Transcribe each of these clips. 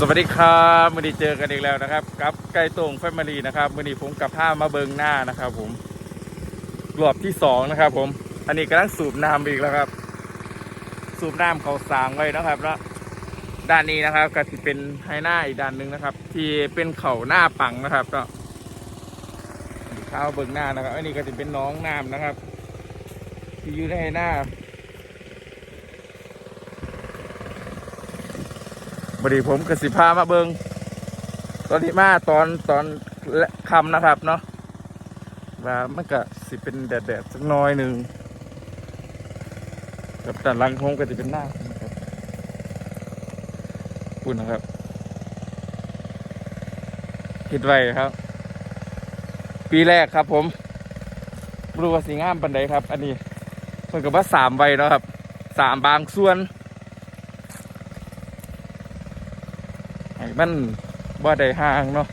สวัสดีครับมื่อนี้เจอกันอีกแล้วนะครับกับไก่ตรงแฟมิลี่นะครับมื่อนี้ผมกับผ้ามาเบิงหน้านะครับผมรอบที่สองนะครับ ผม อันนี้กำลังสูบน้ำอีกแล้วครับ สูบน้ำเขาสางไว้นะครับแล้วด้านนี้นะครับ ก็ที่เป็นไฮหน้าอีกด้านหนึ่งนะครับ ที่เป็นเขาหน้าปังนะครับก็ข้าวเบิงหน้านะครับ อันนี้ก็จะเป็นน้องน้ำนะครับ ที่อยู่ในไฮหน้า บดีผมกสิพามาเบิงตอนที่มาตอนตอนและคำนะครับเนาะว่ามันก็สิเป็นแดดแดดๆสักน้อยหนึ่งกับด้านหลังผมก็จะเป็นหน้าครับคุณนะครับ คิดไว้ครับ ปีแรกครับผมรู้ว่าสีงามปันใดครับ อันนี้เพิ่นกับว่าสามใบเนาะครับสามบางส่วน ให้ มันบ่ได้ห่างเนาะ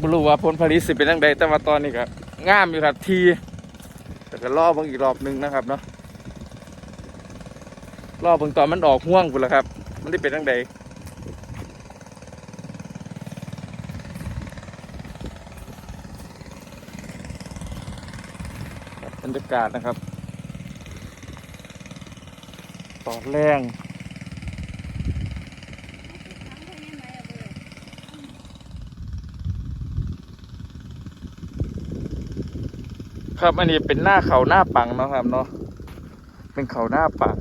บ่รู้ว่าผลผลิตสิเป็นจังใดแต่ว่าตอนนี้ก็งามอยู่ครับทีแต่ก็รอเบิ่งอีกรอบหนึงนะครับเนาะรอเบิ่งตอนมันออกห่วงพุ่นละครับ มันได้เป็นจังใดครับบรรยากาศนะครับตอนแรง ครับอันนี้เป็นหน้าเขาหน้าปังเนาะครับเนาะเป็นเขาหน้าปัง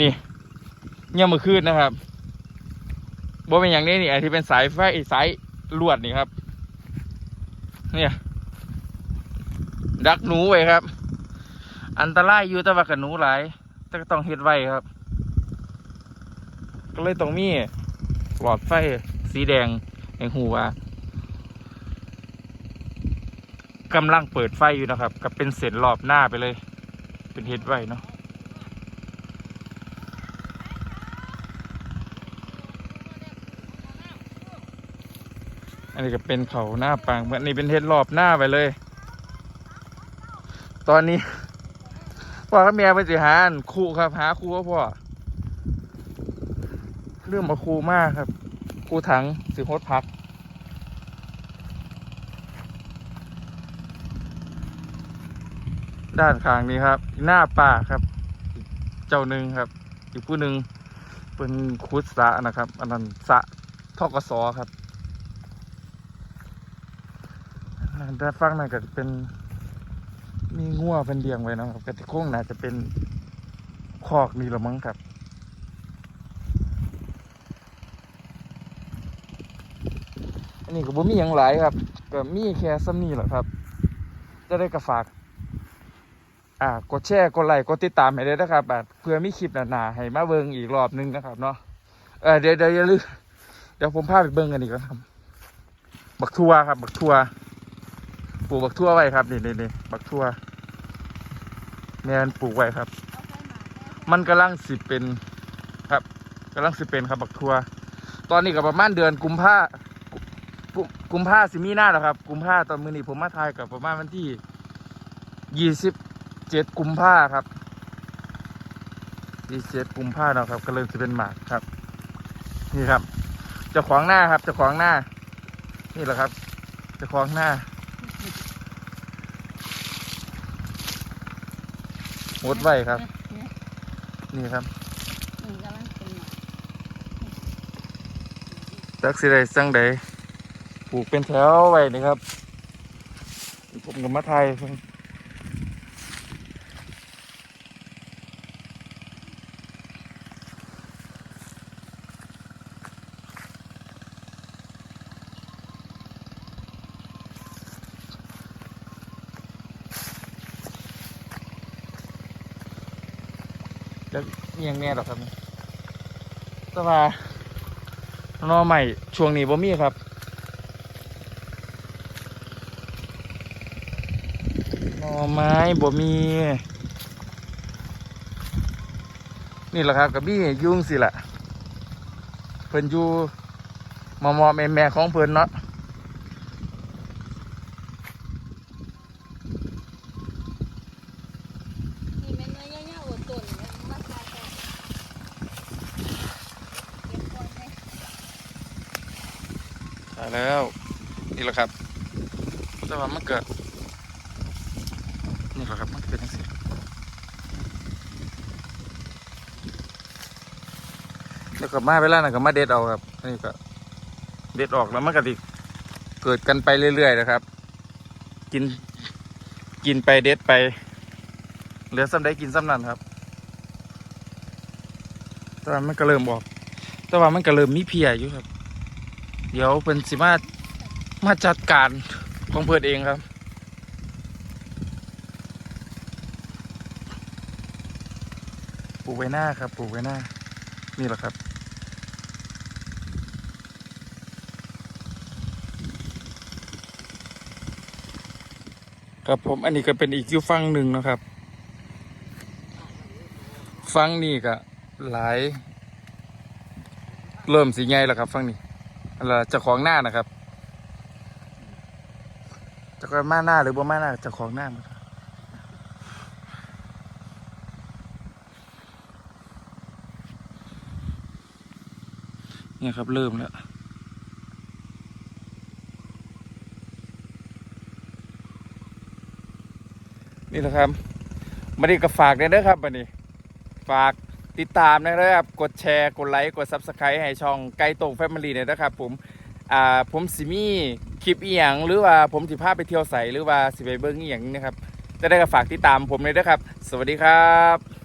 นี่เนี่ยมมือคืนนะครับบ่เป็นอย่างนี้นี่ไอที่เป็นสายไฟสายลวดนี่ครับ เนี่ยดักหนูไว้ครับ อันตรายอยู่แต่ว่ากับหนูหลายแต่ก็ต้องเฮ็ดไว้ครับ ก็เลยต้องมีหลอดไฟสีแดงแห่งหูว่า กำลังเปิดไฟอยู่นะครับก็เป็นเส้นรอบหน้าไปเลย เป็นเฮดไว้เนาะอันนี้ก็เป็นเขาหน้าปังอันนี้เป็นเฮดรอบหน้าไปเลย ตอนนี้พ่อกับแม่ไปสิหานครูครับ หาครูว่าพ่อเรื่องมาครูมากครับครูถังสิโฮดพัก ด้านข้างนี้ครับ หน้าป่าครับ เจ้าหนึ่งครับ อีกผู้หนึ่งเป็นคุดสะนะครับ อันนั้นสะทกสครับด้านฝั่งนั้นก็จะเป็น มีงัวเป็นเลี้ยงไว้นะครับกระติโค้งน่าจะเป็นคอกนี่ละมั้งครับอันนี้ก็บ่มีอย่างหลายครับก็มีแค่ซ้ำนี่แหละครับ จะได้กระฝาก อ่ากดแชร์กดไลค์กดติดตามให้ได้นะครับอ่าเพื่อมีคลิปหนาๆให้มาเบิ่งอีกรอบหนึงนะครับเนาะเออเดี๋ยวเดี๋ยวอย่าลืมเดี๋ยวผมพาไปเบิ่งกันอีกแล้วครับ บักทั่วครับ บักทั่วปลูกบักทั่วไว้ครับนี่นี่นี่บักทั่วแม่นปลูกไว้ครับ มันกำลังสิเป็นครับกำลังสิเป็นครับบักทั่วตอนนี้ก็ประมาณเดือนกุมภากุมกุมภาสิมีหน้าแล้วครับ กุมภาตอนมือนี้ผมมาทายกับประมาณวันที่ยี่สิบ เจ็ดกุมภาครับยี่เจ็ดกุมภาเนาะครับ ก็เริ่มจะเป็นหมากครับ นี่ครับจะขวางหน้าครับจะขวางหน้า นี่แหละครับ จะขวางหน้าหมดไว้ครับ นี่ครับอืมกำลังเป็นหมอกจักสิได้จังใดปลูกเป็นแถวไว้นี่ครับ ผมกับมาไทยเพิ่ง แล้วมียงแน่หรอครับแต่ว่านอใหม่ช่วงนี้บ่มีครับนอไม้บ่มี นี่แหละครับกับพี่ยุ่งสิแหละเพิ่นอยู่มอมอแม่แม่ของเพิ่นเนาะ นี่แม่นเนื้อยาวๆอดตนเนี่ยมาทาแทน ถ่าแล้วนี่แหละครับแต่ว่ามันเกิดนี่แหละครับมันเป็นยังไงแล้วก็มาเวลาน่ะก็มาเด็ดเอาครับนี่ก็เด็ดออกแล้วมันก็ติเกิดกันไปเรื่อยๆนะครับ กินกินไปเด็ดไป เหลือซ้ำได้กินซ้ำนั่นครับแต่ว่ามันก็เริ่มออก แต่ว่ามันก็เริ่มมีเพียอยู่ครับ เดี๋ยวเป็นสิมามาจัดการของเพื่อนเองครับ ปลูกไว้หน้าครับ ปลูกไว้หน้า นี่แหละครับครับผมอันนี้ก็เป็นอีกยูฟังหนึ่งนะครับ ฟังนี่ก็หลาย เริ่มสีไงแล้วครับ ฟังนี่ อะไรจ้าของหน้านะครับจะก็มาหน้าหรือบ่มาหน้าจ้าของหน้าเนี่ยครับเริ่มแล้วนี่แหละครับมาดีก็ฝากด้วยนะครับวันนี้ฝาก ติดตามนะครับ กดแชร์ กดไลค์ กด Subscribe ให้ช่องไกลตรงแฟมิลี่เนี่ยนะครับผม อ่า ผมสิมีคลิปอีหยังหรือว่าผมสิพาไปเที่ยวใสหรือว่าสิไปเบิ้งอีหยังนะครับ จะได้ก็ฝากติดตามผมเลยนะครับ สวัสดีครับ